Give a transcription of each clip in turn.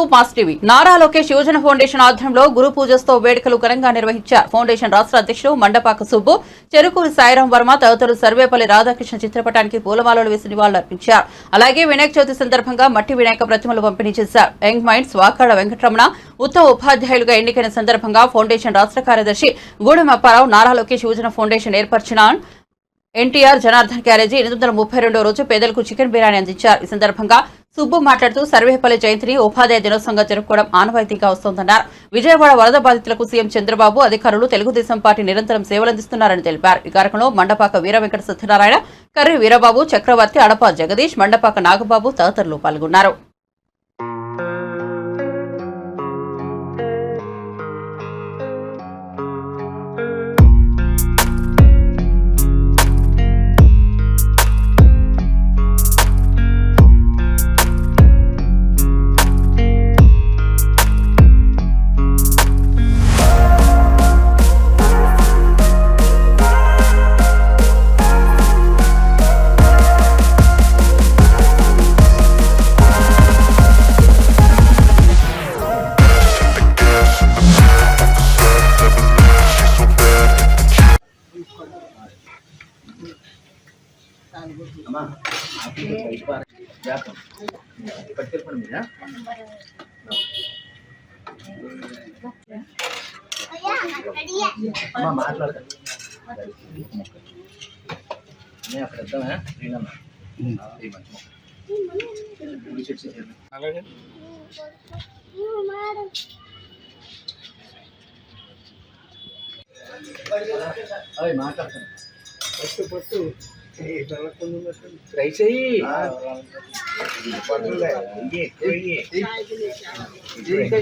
To positive. Nara Lokesh యువజన foundation ఆధ్వర్యంలో గురు పూజస్తో వేడుకలు ఘనంగా నిర్వహించారు. ఫౌండేషన్ రాష్ట్ర అధ్యక్షుడు మండపాక సుబ్బు చెరుకూరి సాయిరాం వర్మ తదితరులు సర్వేపల్లి రాధాకృష్ణ చిత్రపటానికి పూలమాలలు వేసి నివాళులర్పించారు. అలాగే వినాయక చవితి సందర్భంగా మట్టి వినాయక ప్రతిమలు పంపిణీ చేశారు. యంగ్ మైండ్స్ వాకాడ వెంకటరమణ ఉత్తమ ఉపాధ్యాయులుగా ఎన్నికైన సందర్భంగా ఫౌండేషన్ రాష్ట్ర కార్యదర్శి గూడెం అప్పారావు నారా లోకేష్ యువజన ఫౌండేషన్ ఏర్పరిచిన ఎన్టీఆర్ జనార్దన్ క్యారేజీ ఎనిమిది వందల ముప్పై రెండో రోజు పేదలకు చికెన్ బిర్యానీ అందించారు. ఈ సందర్భంగా సుబ్బు మాట్లాడుతూ సర్వేపల్లి జయంతిని ఉపాధ్యాయ దినోత్సవంగా జరుపుకోవడం ఆనవాయితీగా వస్తోందన్నారు. విజయవాడ వరద బాధితులకు సీఎం చంద్రబాబు అధికారులు తెలుగుదేశం పార్టీ నిరంతరం సేవలందిస్తున్నారని తెలిపారు. ఈ కార్యక్రమంలో మండపాక వీర వెంకట సత్యనారాయణ కర్రి వీరబాబు చక్రవర్తి అడప జగదీష్ మండపాక నాగబాబు తదితరులు పాల్గొన్నారు. అమ్మా జాతం పట్టుకెళ్ళిపోండి మీరా అమ్మా మాట్లాడతాను. నేను అక్కడ వద్దామా. అవి మాట్లాడతాను. ఫస్ట్ ఫస్ట్ ట్రై చెయ్యి పట్టులే ఇయ్యి ఇయ్యి ఇయ్యి.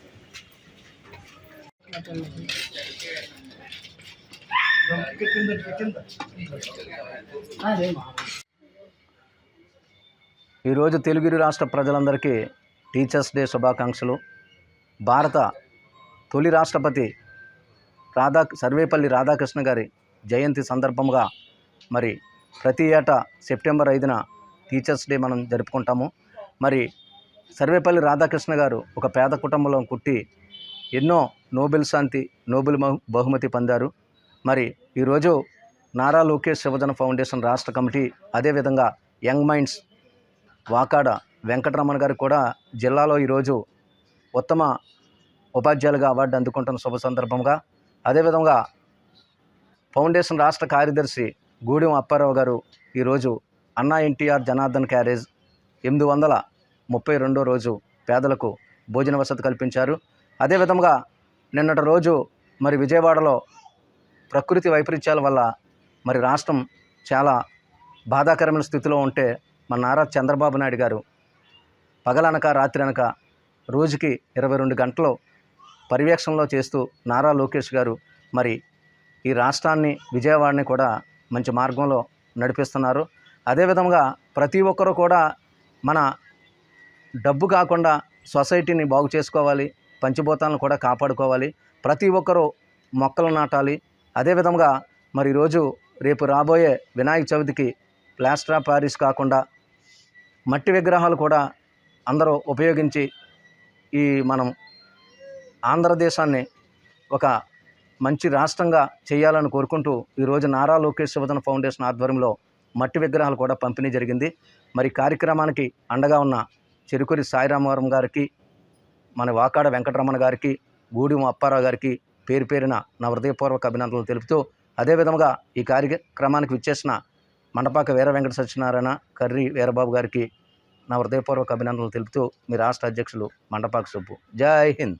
ఈరోజు తెలుగు రాష్ట్ర ప్రజలందరికీ టీచర్స్ డే శుభాకాంక్షలు. భారత తొలి రాష్ట్రపతి రాధా సర్వేపల్లి రాధాకృష్ణ గారి జయంతి సందర్భంగా మరి ప్రతి ఏటా సెప్టెంబర్ ఐదున టీచర్స్ డే మనం జరుపుకుంటాము. మరి సర్వేపల్లి రాధాకృష్ణ గారు ఒక పేద కుటుంబంలో పుట్టి ఎన్నో నోబెల్ శాంతి నోబెల్ బహు- బహుమతి పొందారు. మరి ఈరోజు నారా లోకేష్ శివజన ఫౌండేషన్ రాష్ట్ర కమిటీ అదేవిధంగా యంగ్ మైండ్స్ వాకాడ వెంకటరమణ గారు కూడా జిల్లాలో ఈరోజు ఉత్తమ ఉపాధ్యాయులుగా అవార్డు అందుకుంటున్న శుభ సందర్భంగా అదేవిధంగా ఫౌండేషన్ రాష్ట్ర కార్యదర్శి గూడెం అప్పారావు గారు ఈరోజు అన్నా ఎన్టీఆర్ జనార్దన్ క్యారేజ్ ఎనిమిది వందల ముప్పై రెండో రోజు పేదలకు భోజన వసతి కల్పించారు. అదేవిధంగా నిన్నటి రోజు మరి విజయవాడలో ప్రకృతి వైపరీత్యాల వల్ల మరి రాష్ట్రం చాలా బాధాకరమైన స్థితిలో ఉంటే మన నారా చంద్రబాబు నాయుడు గారు పగలనక రాత్రి అనక రోజుకి ఇరవై రెండు గంటలు పర్యవేక్షణలో చేస్తూ నారా లోకేష్ గారు మరి ఈ రాష్ట్రాన్ని విజయవాడని కూడా మంచి మార్గంలో నడిపిస్తున్నారు. అదేవిధంగా ప్రతి ఒక్కరూ కూడా మన డబ్బు కాకుండా సొసైటీని బాగు చేసుకోవాలి. పంచభూతాలను కూడా కాపాడుకోవాలి. ప్రతి ఒక్కరూ మొక్కలు నాటాలి. అదేవిధంగా మరి ఈరోజు రేపు రాబోయే వినాయక చవితికి ప్లాస్టర్ ఆఫ్ ప్యారిస్ కాకుండా మట్టి విగ్రహాలు కూడా అందరూ ఉపయోగించి ఈ మనం ఆంధ్రదేశాన్ని ఒక మంచి రాష్ట్రంగా చేయాలని కోరుకుంటూ ఈరోజు నారా లోకేష్ శివధన ఫౌండేషన్ ఆధ్వర్యంలో మట్టి విగ్రహాలు కూడా పంపిణీ జరిగింది. మరి కార్యక్రమానికి అండగా ఉన్న చెరుకూరి సాయిరామవరం గారికి మన వాకాడ వెంకటరమణ గారికి గూడెం అప్పారావు గారికి పేరు పేరిన నా హృదయపూర్వక అభినందనలు తెలుపుతూ అదేవిధంగా ఈ కార్యక్రమానికి విచ్చేసిన మండపాక వీర వెంకట సత్యనారాయణ కర్రి వీరబాబు గారికి నా హృదయపూర్వక అభినందనలు తెలుపుతూ మీ రాష్ట్ర అధ్యక్షులు మండపాక సుబ్బు జై హింద్.